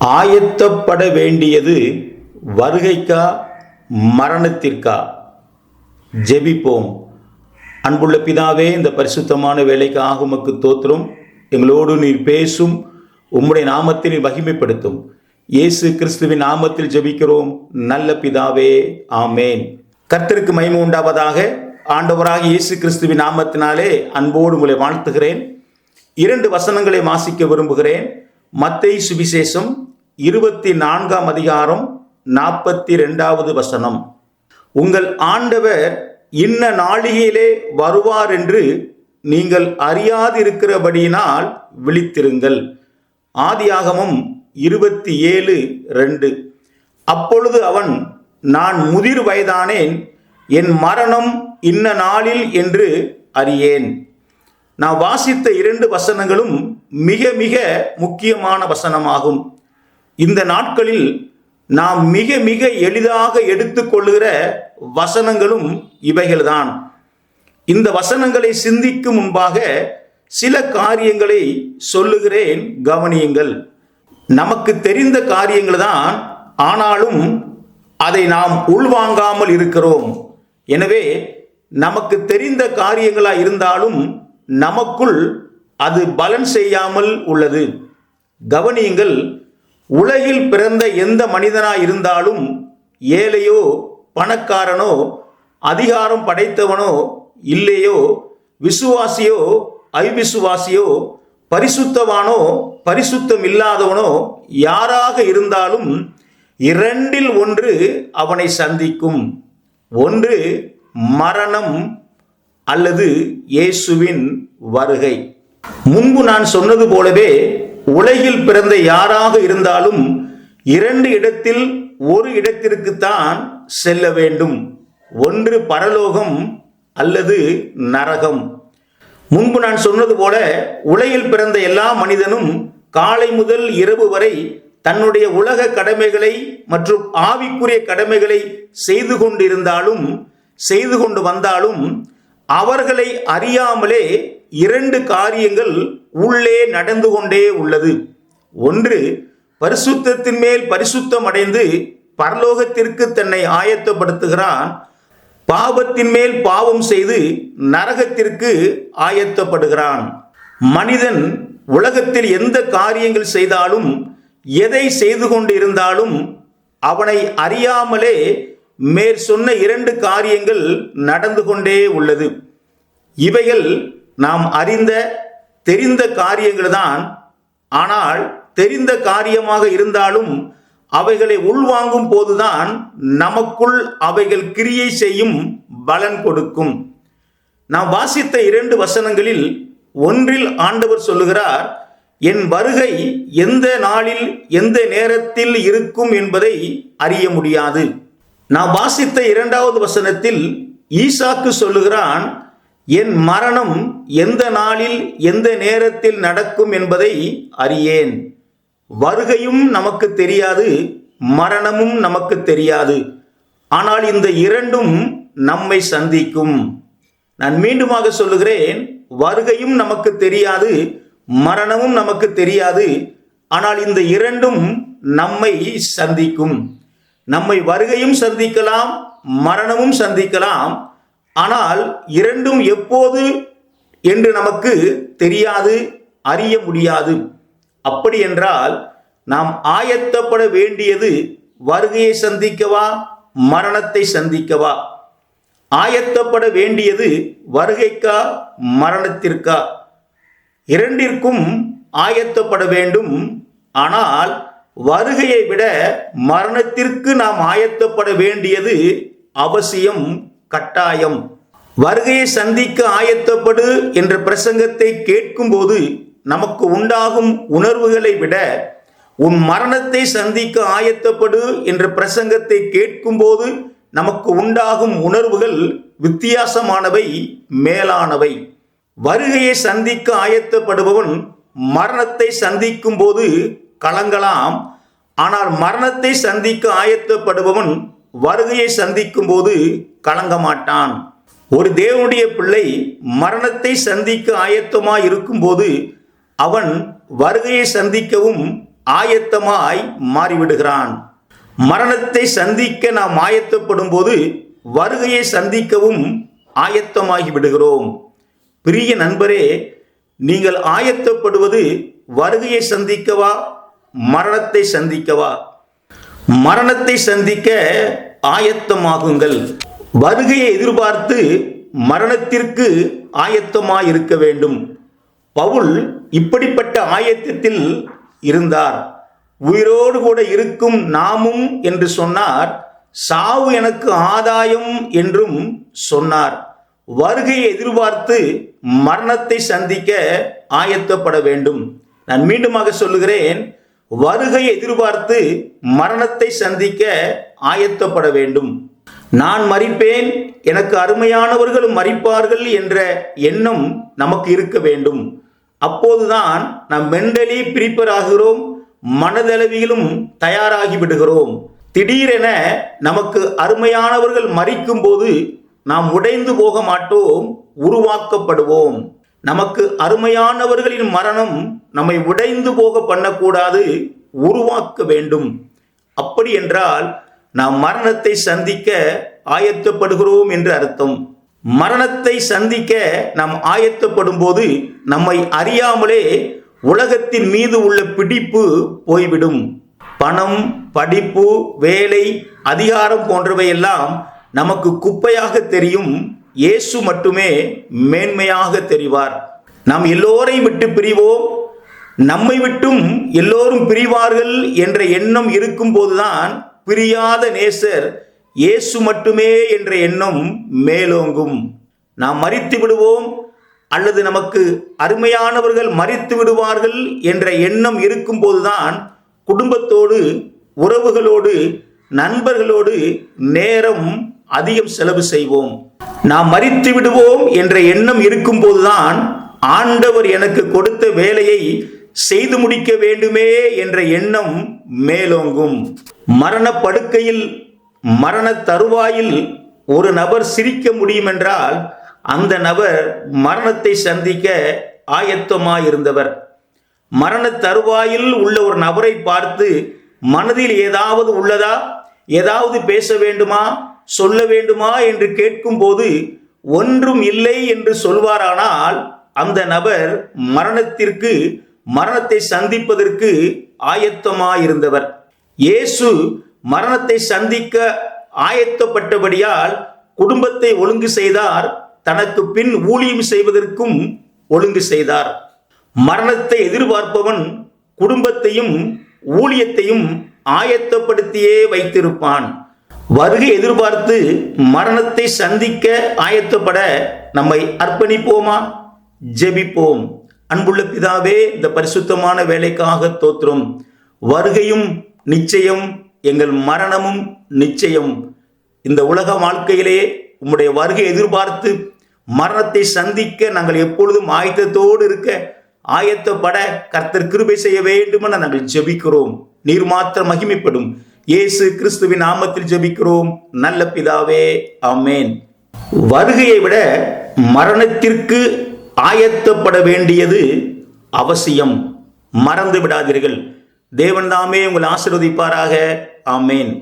ஆயத்தப்பட வேண்டியது வருகைக்கா மரணத்திற்கா? ஜெபிப்போம். அன்புள்ள பிதாவே இந்த பரிசுத்தமான வேலைக்கு ஆகுமக்கு தோற்றும் எங்களோடு நீர் பேசும். உம்முடைய நாமத்தை நீர் மகிமைப்படுத்தும். இயேசு கிறிஸ்துவின் நாமத்தில் ஜெபிக்கிறோம். நல்ல பிதாவே ஆமேன். கர்த்தருக்கு மகிமை உண்டாவதாக. ஆண்டவராக இயேசு கிறிஸ்துவின் நாமத்தினாலே அன்போடு உங்களை வாழ்த்துகிறேன். இரண்டு வசனங்களை வாசிக்க விரும்புகிறேன். மத்தை சுவிசேஷம் இருபத்தி நான்காம் அதிகாரம் நாற்பத்தி ரெண்டாவது வசனம். உங்கள் ஆண்டவர் இன்ன நாளிகையிலே வருவார் என்று நீங்கள் அறியாதிருக்கிறபடியினால் விழித்திருங்கள். ஆதியாகமும் இருபத்தி ஏழு ரெண்டு. அப்பொழுது அவன் நான் முதிர் வயதானேன் என் மரணம் இன்ன நாளில் என்று அறியேன். நான் வாசித்த இரண்டு வசனங்களும் மிக மிக முக்கியமான வசனமாகும். இந்த நாட்களில் நாம் மிக மிக எளிதாக எடுத்துக்கொள்ளுகிற வசனங்களும் இவைகள்தான். இந்த வசனங்களை சிந்திக்கும் முன்பாக சில காரியங்களை சொல்லுகிறேன் கவனியுங்கள். நமக்கு தெரிந்த காரியங்கள் தான் ஆனாலும் அதை நாம் உள்வாங்காமல் இருக்கிறோம். எனவே நமக்கு தெரிந்த காரியங்களா இருந்தாலும் நமக்குள் அது பலன் செய்யாமல் உள்ளது. கவனியுங்கள் உலகில் பிறந்த எந்த மனிதனாய் இருந்தாலும் ஏழையோ பணக்காரனோ அதிகாரம் படைத்தவனோ இல்லையோ விசுவாசியோ ஐவிசுவாசியோ பரிசுத்தவானோ பரிசுத்தம் இல்லாதவனோ யாராக இருந்தாலும் இரண்டில் ஒன்று அவனை சந்திக்கும். ஒன்று மரணம் அல்லது இயேசுவின் வருகை. முன்பு நான் சொன்னது போலவே உலகில் பிறந்த யாராக இருந்தாலும் இரண்டு இடத்தில் ஒரு இடத்திற்குத்தான் செல்ல வேண்டும். ஒன்று பரலோகம் அல்லது நரகம். முன்பு நான் சொன்னது போல உலகில் பிறந்த எல்லா மனிதனும் காலை முதல் இரவு வரை தன்னுடைய உலக கடமைகளை மற்றும் ஆவிக்குரிய கடமைகளை செய்து கொண்டிருந்தாலும் செய்து கொண்டு வந்தாலும் அவர்களை அறியாமலே இரண்டு காரியங்கள் உள்ளே நடந்து கொண்டே உள்ளது. ஒன்று பரிசுத்தத்தின் மேல் பரிசுத்தம் அடைந்து பரலோகத்திற்கு தன்னை ஆயத்தப்படுத்துகிறான். பாவத்தின் மேல் பாவம் செய்து நரகத்திற்கு ஆயத்தப்படுகிறான். மனிதன் உலகத்தில் எந்த காரியங்கள் செய்தாலும் எதை செய்து கொண்டு இருந்தாலும் அவனை அறியாமலே மேற் சொன்ன இரண்டு காரியங்கள் நடந்து கொண்டே உள்ளது. இவைகள் நாம் அறிந்த தெரிந்த காரியங்கள் தான் ஆனால் தெரிந்த காரியமாக இருந்தாலும் அவைகளை உள்வாங்கும் போதுதான் நமக்குள் அவைகள் கிரியை செய்யும் பலன் கொடுக்கும். நாம் வாசித்த இரண்டு வசனங்களில் ஒன்றில் ஆண்டவர் சொல்லுகிறார் என் வருகை எந்த நாளில் எந்த நேரத்தில் இருக்கும் என்பதை அறிய முடியாது. நான் வாசித்த இரண்டாவது வசனத்தில் ஈசாக்கு சொல்லுகிறான் என் மரணம் எந்த நாளில் எந்த நேரத்தில் நடக்கும் என்பதை அறியேன். வருகையும் நமக்கு தெரியாது மரணமும் நமக்கு தெரியாது. ஆனால் இந்த இரண்டும் நம்மை சந்திக்கும். நான் மீண்டுமாக சொல்லுகிறேன் வருகையும் நமக்கு தெரியாது மரணமும் நமக்கு தெரியாது. ஆனால் இந்த இரண்டும் நம்மை சந்திக்கும். நம்மை வருகையும் சந்திக்கலாம் மரணமும் சந்திக்கலாம். ஆனால் இரண்டும் எப்போது என்று நமக்கு தெரியாது அறிய முடியாது. அப்படி என்றால் நாம் ஆயத்தப்பட வேண்டியது வருகையை சந்திக்கவா மரணத்தை சந்திக்கவா? ஆயத்தப்பட வேண்டியது வருகைக்கா மரணத்திற்கா? இரண்டிற்கும் ஆயத்தப்பட வேண்டும். ஆனால் வருகையை விட மரணத்திற்கு நாம் ஆயத்தப்பட வேண்டியது அவசியம் கட்டாயம். வருகையை சந்திக்க ஆயத்தப்படு என்ற பிரசங்கத்தை கேட்கும்போது நமக்கு உண்டாகும் உணர்வுகளை விட உன் மரணத்தை சந்திக்க ஆயத்தப்படு என்ற பிரசங்கத்தை கேட்கும்போது நமக்கு உண்டாகும் உணர்வுகள் வித்தியாசமானவை மேலானவை. வருகையை சந்திக்க ஆயத்தப்படுபவன் மரணத்தை சந்திக்கும் போது கலங்கலாம். ஆனால் மரணத்தை சந்திக்க ஆயத்தப்படுபவன் வருகையை சந்திக்கும் போது கலங்க மாட்டான் ஒரு தேவனுடைய பிள்ளை மரணத்தை சந்திக்க ஆயத்தமாய் இருக்கும்போது அவன் வருகையை சந்திக்கவும் ஆயத்தமாய் மாறிவிடுகிறான். மரணத்தை சந்திக்க நாம் ஆயத்தப்படும் போது வருகையை சந்திக்கவும் ஆயத்தமாகி விடுகிறோம். பிரிய நண்பரே நீங்கள் ஆயத்தப்படுவது வருகையை சந்திக்கவா மரணத்தை சந்திக்கவா? மரணத்தை சந்திக்க ஆயத்தமாகுங்கள். வருகையை எதிர்பார்த்து மரணத்திற்கு ஆயத்தமாக இருக்க வேண்டும். பவுல் இப்படிப்பட்ட ஆயத்தத்தில் இருந்தார். உயிரோடு கூட இருக்கும் நாமும் என்று சொன்னார். சாவு எனக்கு ஆதாயம் என்றும் சொன்னார். வருகையை எதிர்பார்த்து மரணத்தை சந்திக்க ஆயத்தப்பட வேண்டும். நான் மீண்டுமாக சொல்லுகிறேன் வருகையை எதிர்பார்த்து மரணத்தை சந்திக்க ஆயத்தப்பட வேண்டும். நான் மறிப்பேன் எனக்கு அருமையானவர்களும் மறிப்பார்கள் என்ற எண்ணம் நமக்கு இருக்க வேண்டும். அப்போதுதான் நாம் மென்டலி பிரிப்பர் ஆகிறோம் மனதளவிலும் தயாராகி விடுகிறோம். திடீரென நமக்கு அருமையானவர்கள் மறிக்கும் போது நாம் உடைந்து போக மாட்டோம் உருவாக்கப்படுவோம். நமக்கு அருமையானவர்களின் மரணம் நம்மை உடைந்து போக பண்ணக்கூடாது உருவாக்க வேண்டும். அப்படி என்றால் நாம் மரணத்தை சந்திக்க ஆயத்தப்படுகிறோம் என்று அர்த்தம். மரணத்தை சந்திக்க நாம் ஆயத்தப்படும் போது நம்மை அறியாமலே உலகத்தின் மீது உள்ள பிடிப்பு போய்விடும். பணம் படிப்பு வேலை அதிகாரம் போன்றவையெல்லாம் நமக்கு குப்பையாக தெரியும். இயேசு மட்டுமே மேன்மையாக தெரிவார். நாம் எல்லோரையும் விட்டு பிரிவோம். நம்மை விட்டும் எல்லோரும் பிரிவார்கள் என்ற எண்ணம் இருக்கும் போதுதான் பிரியாத நேசர் இயேசு மட்டுமே என்ற எண்ணம் மேலோங்கும். நாம் மறித்து விடுவோம் அல்லது நமக்கு அருமையானவர்கள் மறித்து விடுவார்கள் என்ற எண்ணம் இருக்கும் போதுதான் குடும்பத்தோடு உறவுகளோடு நண்பர்களோடு நேரம் அதிகம் செலவு செய்வோம். நாம் மறித்து விடுவோம் என்ற எண்ணம் இருக்கும் போதுதான் ஆண்டவர் எனக்கு கொடுத்த வேலையை செய்து முடிக்க வேண்டுமே என்ற எண்ணம் மேலோங்கும். மரண படுக்கையில் மரண தருவாயில் ஒரு நபர் சிரிக்க முடியும் என்றால் அந்த நபர் மரணத்தை சந்திக்க ஆயத்தமாயிருந்தவர். மரண தருவாயில் உள்ள ஒரு நபரை பார்த்து மனதில் ஏதாவது உள்ளதா? ஏதாவது பேச வேண்டுமா? சொல்ல வேண்டுமா என்று கேட்கும்போது ஒன்றும் இல்லை என்று சொல்வாரானால் அந்த நபர் மரணத்திற்கு மரணத்தை சந்திப்பதற்கு ஆயத்தமாயிருந்தவர். இயேசு மரணத்தை சந்திக்க ஆயத்தப்பட்டபடியால் குடும்பத்தை ஒழுங்கு செய்தார் தனக்கு பின் ஊழியம் செய்வதற்கும் ஒழுங்கு செய்தார். மரணத்தை எதிர்பார்ப்பவன் குடும்பத்தையும் ஊழியத்தையும் ஆயத்தப்படுத்தியே வைத்திருப்பான். வருகை எதிர்பார்த்து மரணத்தை சந்திக்க ஆயத்தப்பட நம்மை அர்ப்பணிப்போமா? ஜெபிப்போம். அன்புள்ள பிதாவே இந்த பரிசுத்தமான வேலைக்காக தோற்றும் வருகையும் நிச்சயம் எங்கள் மரணமும் நிச்சயம். இந்த உலக வாழ்க்கையிலே உம்முடைய வருகை எதிர்பார்த்து மரணத்தை சந்திக்க நாங்கள் எப்பொழுதும் ஆயத்தத்தோடு இருக்க ஆயத்தப்பட கர்த்தர் கிருபை செய்ய வேண்டுமென நாங்கள் ஜெபிக்கிறோம். நீர் மாத்திரம் மகிமைப்படும். இயேசு கிறிஸ்துவின் நாமத்தில் ஜெபிக்கிறோம். நல்ல பிதாவே அமேன் வருகையை விட மரணத்திற்கு ஆயத்தப்பட வேண்டியது அவசியம். மறந்து விடாதீர்கள். தேவன் தாமே உங்களை ஆசிர்வதிப்பாராக. ஆமேன்.